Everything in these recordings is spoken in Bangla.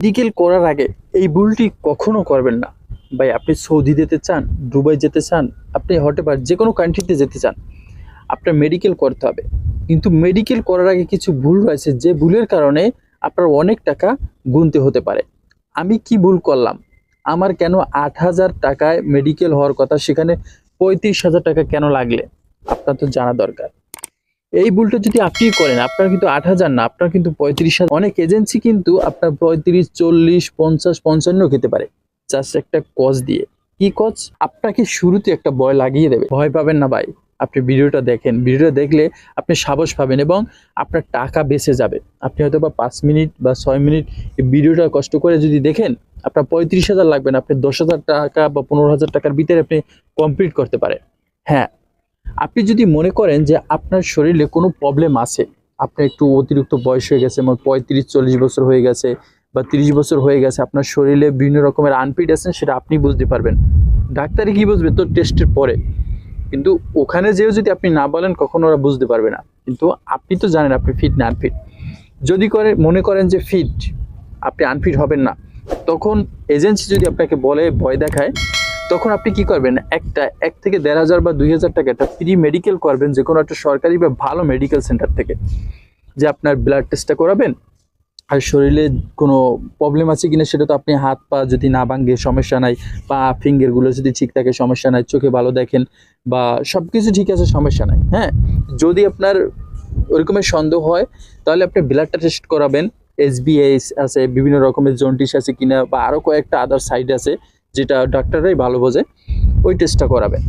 মেডিকেল করার আগে এই ভুলটি কখনো করবেন না। ভাই, আপনি সৌদি যেতে চান, দুবাই যেতে চান, আপনি হতে পারে যে কোনো কান্ট্রিতে যেতে চান, আপনার মেডিকেল করতে হবে। কিন্তু মেডিকেল করার আগে কিছু ভুল রয়েছে, যে ভুলের কারণে আপনার অনেক টাকা গুনতে হতে পারে। আমি কি ভুল করলাম? আমার কেন আট হাজার টাকায় মেডিকেল হওয়ার কথা, সেখানে পঁয়ত্রিশ হাজার টাকা কেন লাগলে? আপনার তো জানা দরকার। এই ভুলটা যদি আপনি করেন, আপনার কিন্তু আট হাজার না, আপনার কিন্তু পঁয়ত্রিশ হাজার। অনেক এজেন্সি কিন্তু আপনার পঁয়ত্রিশ, চল্লিশ, পঞ্চাশ, পঞ্চান্ন খেতে পারে। জাস্ট একটা কজ দিয়ে। কি কজ? আপনাকে শুরুতে একটা ভয় লাগিয়ে দেবে। ভয় পাবেন না ভাই। আপনি ভিডিওটা দেখেন। ভিডিওটা দেখলে আপনি সাহস পাবেন এবং আপনার টাকা বেঁচে যাবে। আপনি হয়তো বা পাঁচ মিনিট বা ছয় মিনিট ভিডিওটা কষ্ট করে যদি দেখেন, আপনার পঁয়ত্রিশ হাজার লাগবে না, আপনি দশ হাজার টাকা বা পনেরো হাজার টাকার ভিতরে আপনি কমপ্লিট করতে পারেন। হ্যাঁ আপনি যদি মনে করেন যে আপনার শরীরে কোনো প্রবলেম আছে, আপনার একটু অতিরিক্ত বয়স হয়ে গেছে যেমন পঁয়ত্রিশ, চল্লিশ বছর হয়ে গেছে বা তিরিশ বছর হয়ে গেছে, আপনার শরীরে বিভিন্ন রকমের আনফিট আছে সেটা আপনি বুঝতে পারবেন। ডাক্তারে কি বুঝবে? তো টেস্টের পরে। কিন্তু ওখানে যেও যদি আপনি না বলেন, কখনো ওরা বুঝতে পারবে না। কিন্তু আপনি তো জানেন, আপনি ফিট না আনফিট যদি করে, মনে করেন যে ফিট আপনি আনফিট হবেন না, তখন এজেন্সি যদি আপনাকে বলে, ভয় দেখায় তখন আপনি কি করবেন? একটা, এক থেকে দেড় হাজার বা দুই হাজার টাকা একটা ফ্রি মেডিকেল করবেন যে কোনো একটা সরকারি বা ভালো মেডিকেল সেন্টার থেকে, যে আপনার ব্লাড টেস্টটা করাবেন। আর শরীরে কোনো প্রবলেম আছে কিনা সেটা তো আপনি হাত পা যদি না ভাঙ্গে সমস্যা নাই, পা ফিঙ্গারগুলো যদি ঠিক থাকে, সমস্যা নাই, চোখে ভালো দেখেন, বা সব কিছু ঠিক আছে, সমস্যা নাই হ্যাঁ? যদি আপনার ওরকমের সন্দেহ হয়, তাহলে আপনি ব্লাডটা টেস্ট করাবেন। এসবিএস আছে, বিভিন্ন রকমের জন্টিস আছে কিনা, বা আরও কয়েকটা আদার সাইড আছে যেটা ডাক্তাররাই ভালো বোঝে, ওই টেস্টটা করাবেন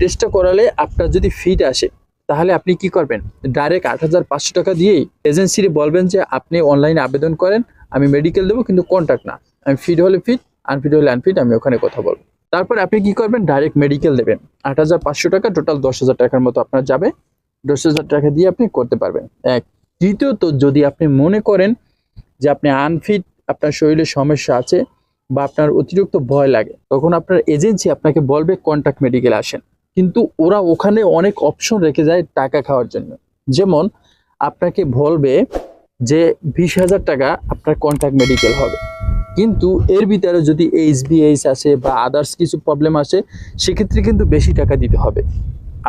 টেস্টটা করালে আপনার যদি ফিট আসে, তাহলে আপনি কি করবেন? ডাইরেক্ট আট হাজার পাঁচশো টাকা দিয়েই এজেন্সিরে বলবেন যে, আপনি অনলাইনে আবেদন করেন, আমি মেডিকেল দেবো, কিন্তু কন্ট্যাক্ট না। আমি ফিট হলে ফিট আনফিট হলে আনফিট আমি ওখানে কথা বলব। তারপর আপনি কি করবেন? ডাইরেক্ট মেডিকেল দেবেন। আট হাজার পাঁচশো টাকা টোটাল দশ হাজার টাকার মতো আপনার যাবে। দশ হাজার টাকা দিয়ে আপনি করতে পারবেন। এক। দ্বিতীয়ত যদি আপনি মনে করেন যে, আপনি আনফিট আপনার শরীরে সমস্যা আছে বা আপনার অতিরিক্ত ভয় লাগে, তখন আপনার এজেন্সি আপনাকে বলবে কন্ট্যাক্ট মেডিকেল আসেন। কিন্তু ওরা ওখানে অনেক অপশন রেখে যায় টাকা খাওয়ার জন্য। যেমন আপনাকে বলবে যে বিশ হাজার টাকা আপনার কন্ট্যাক্ট মেডিকেল হবে। কিন্তু এর ভিতরে যদি এইচবিএইচ আসে বা আদার্স কিছু প্রবলেম আসে, সেক্ষেত্রে কিন্তু বেশি টাকা দিতে হবে।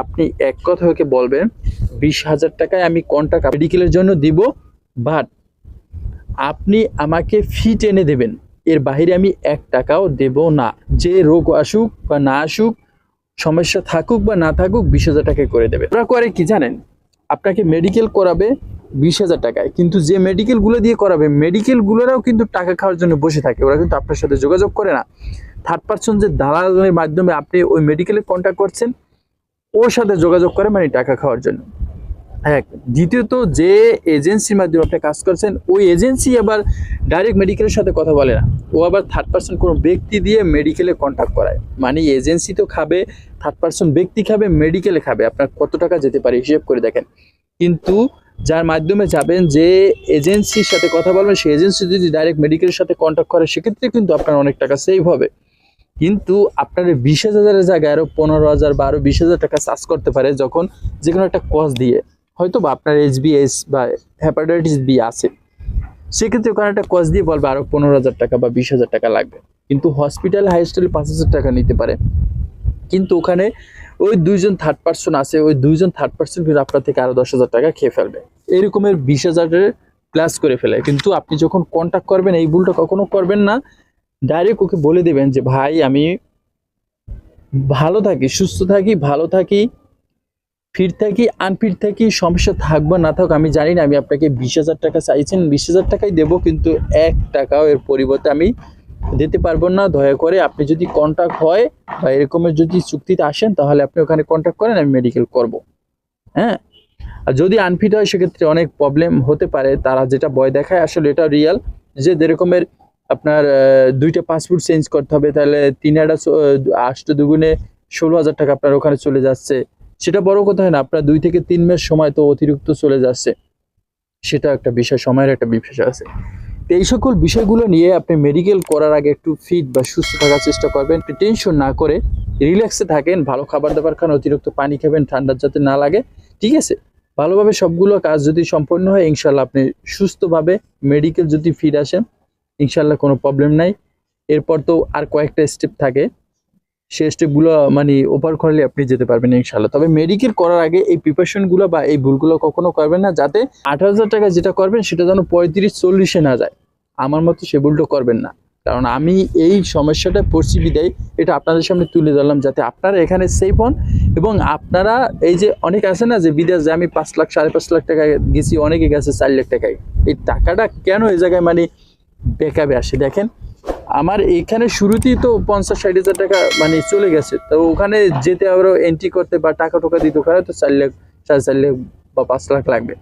আপনি এক কথা হয়ে বলবেন, বিশ হাজার টাকায় আমি কন্ট্যাক্ট মেডিকেলের জন্য দিব বাট আপনি আমাকে ফি টেনে দেবেন। এর বাইরে আমি এক টাকাও দেব না। যে রোগ আসুক বা না আসুক, সমস্যা থাকুক বা না থাকুক, বিশ হাজার টাকায় করে দেবে। ওরা করে কি জানেন? আপনাকে মেডিকেল করাবে বিশ হাজার টাকায়, কিন্তু যে মেডিকেলগুলো দিয়ে করাবে মেডিকেলগুলোরাও কিন্তু টাকা খাওয়ার জন্য বসে থাকে। ওরা কিন্তু আপনার সাথে যোগাযোগ করে না। থার্ড পার্সন যে দালালের মাধ্যমে আপনি ওই মেডিকেলে কন্ট্যাক্ট করছেন, ওর সাথে যোগাযোগ করে মানে টাকা খাওয়ার জন্য। এক দ্বিতীয়ত যে এজেন্সির মাধ্যমে আপনি কাজ করছেন, ওই এজেন্সি আবার ডাইরেক্ট মেডিকেলের সাথে কথা বলে না। ও আবার থার্ড পার্সন কোনো ব্যক্তি দিয়ে মেডিকেলে কন্ট্যাক্ট করায়। মানে এজেন্সি তো খাবে থার্ড পার্সন ব্যক্তি খাবে মেডিকেলে খাবে। আপনার কত টাকা যেতে পারে, হিসেব করে দেখেন। কিন্তু যার মাধ্যমে যাবেন যে এজেন্সির সাথে কথা বলবেন, সেই এজেন্সি যদি ডাইরেক্ট মেডিকেলের সাথে কন্ট্যাক্ট করে, সেক্ষেত্রে কিন্তু আপনার অনেক টাকা সেভ হবে। কিন্তু আপনার বিশ হাজারের জায়গায় আরও পনেরো হাজার বা বিশ হাজার টাকা চার্জ করতে পারে, যখন যে কোনো একটা কজ দিয়ে। হয়তো বা আপনার এইচবিএস বা হ্যাপাটাইটিস বি আছে। সেক্ষেত্রে ওখানে একটা কজ দিয়ে বলবে আরও পনেরো হাজার টাকা বা বিশ হাজার টাকা লাগবে। কিন্তু হসপিটাল হাইস্টেলে পাঁচ হাজার টাকা নিতে পারে। কিন্তু ওখানে ওই দুইজন থার্ড পার্সন আছে, ওই দুইজন থার্ড পার্সন কিন্তু আপনার থেকে আরও দশ হাজার টাকা খেয়ে ফেলবে। এরকমের বিশ হাজারের প্লাস করে ফেলে। কিন্তু আপনি যখন কন্ট্যাক্ট করবেন, এই ভুলটা কখনো করবেন না। ডাইরেক্ট ওকে বলে দেবেন যে, ভাই, আমি ভালো থাকি, সুস্থ থাকি, ভালো থাকি। ফিট থাকি আনফিট থাকি সমস্যা থাকব, না থাক আমি জানি না, আমি আপনাকে বিশ হাজার টাকা চাইছেন, বিশ হাজার টাকাই দেবো, কিন্তু এক টাকাও এর পরিবর্তে আমি দিতে পারব না। দয়া করে আপনি যদি কন্ট্যাক্ট হয় বা এরকমের যদি চুক্তিতে আসেন, তাহলে আপনি ওখানে কন্ট্যাক্ট করেন, আমি মেডিকেল করব। হ্যাঁ? আর যদি আনফিট হয়, সেক্ষেত্রে অনেক প্রবলেম হতে পারে। তারা যেটা ভয় দেখায়, আসলে এটা রিয়াল যে যেরকমের আপনার দুইটা পাসপোর্ট চেঞ্জ করতে হবে, তাহলে তিন একটা আষ্ট দুগুণে ষোলো হাজার টাকা আপনার ওখানে চলে যাচ্ছে। সেটা বড় কথা হয় না, আপনার দুই থেকে তিন মাস সময় তো অতিরিক্ত চলে যাচ্ছে। সেটা একটা বিষয়, সময়ের একটা বিষয় আছে। তো এই সকল বিষয়গুলো নিয়ে আপনি মেডিকেল করার আগে একটু ফিট বা সুস্থ থাকার চেষ্টা করবেন। টেনশন না করে রিল্যাক্সে থাকেন, ভালো খাবার দাবার খান, অতিরিক্ত পানি খাবেন ঠান্ডার যাতে না লাগে, ঠিক আছে? ভালোভাবে সবগুলো কাজ যদি সম্পন্ন হয় ইনশাল্লাহ আপনি সুস্থভাবে মেডিকেল যদি ফিট আসেন ইনশাল্লাহ কোনো প্রবলেম নাই। এরপর তো আর কয়েকটা স্টেপ থাকে। সেই স্টেপগুলো মানে ওভার করলে আপনি যেতে পারবেন ইনশাল্লাহ তবে মেডিকেল করার আগে এই প্রিপারেশনগুলো বা এই ভুলগুলো কখনো করবেন না, যাতে আট হাজার টাকা যেটা করবেন সেটা যেন পঁয়ত্রিশ চল্লিশে না যায়। আমার মতো সে ভুলটা করবেন না। কারণ আমি এই সমস্যাটা পড়ছি বিদায়, এটা আপনাদের সামনে তুলে ধরলাম যাতে আপনারা এখানে সেফ হন এবং আপনারা এই যে অনেক আছে না যে বিদেশ যে আমি পাঁচ লাখ, সাড়ে পাঁচ লাখ টাকা গেছি, অনেকে গেছে চার লাখ টাকায়। এই টাকাটা কেন এই জায়গায় মানে বেকাবে আসে দেখেন। আমার এখানে শুরুতেই তো পঞ্চাশ, ষাট হাজার টাকা মানে চলে গেছে। তো ওখানে যেতে আবারও এন্ট্রি করতে বা টাকা টোকা দিতে ওখানে তো চার লাখ, সাড়ে চার লাখ বা পাঁচ লাখ লাগবে।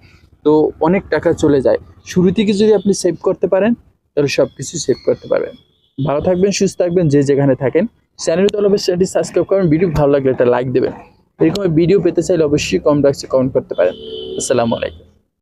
তো অনেক টাকা চলে যায়। শুরু থেকে যদি আপনি সেভ করতে পারেন, তাহলে সব কিছু সেভ করতে পারবেন। ভালো থাকবেন, সুস্থ থাকবেন, যে যেখানে থাকেন। চ্যানেল তো অবশ্যই সাবস্ক্রাইব করবেন ভিডিও ভালো লাগলে একটা লাইক দেবেন। এরকম ভিডিও পেতে চাইলে অবশ্যই কমেন্ট বক্সে কমেন্ট করতে পারেন। আসসালামু আলাইকুম।